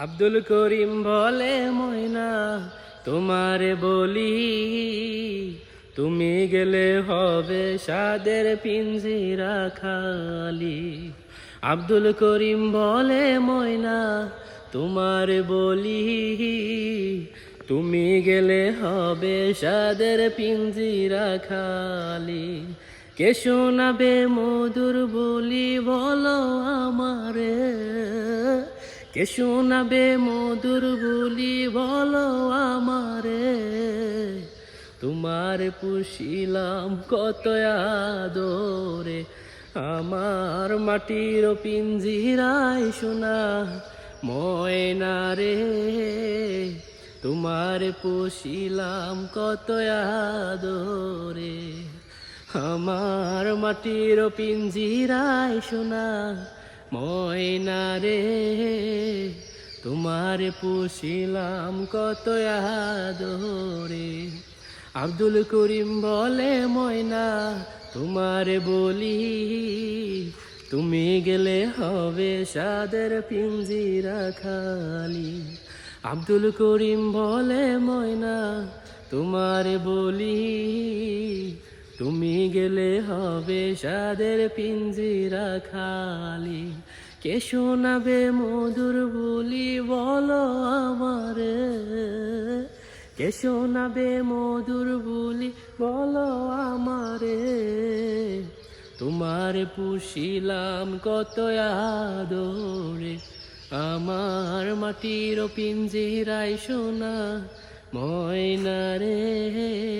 আব্দুল করিম বলে, ময়না, তোমারে বলি, তুমি গেলে হবে সাদের পিঞ্জিরা খালি। আব্দুল করিম বলে, ময়না, তোমার বলি, তুমি গেলে হবে সাদের পিঞ্জিরা খালি। কে শোনাবে মধুর বলি, বলো কে শোনাবে মধুর বলি? বলো আমারে। তোমার পুষিলাম কত আদরে। আমার মাটির পিঞ্জিরায় শোনা ময়না রে। তোমার পুষিলাম কত আদরে। আমার মাটির পিঞ্জিরায় শোনা ময়না রে তোমার পুষিলাম কত আদরে। আব্দুল করিম বলে, ময়না, তোমার বলি, তুমি গেলে হবে সাদের পিঞ্জিরা খালি। আব্দুল করিম বলে, ময়না, তোমার বলি তুমি গেলে হবে সাদের পিঞ্জিরা খালি। কে শোনাবে মধুর বলি বলো আমারে? কে শোনাবে মধুর বলি বলো আমারে? তোমার পুষিলাম কত আদরে, আমার মাটির পিঞ্জিরাই সোনা ময়না রে।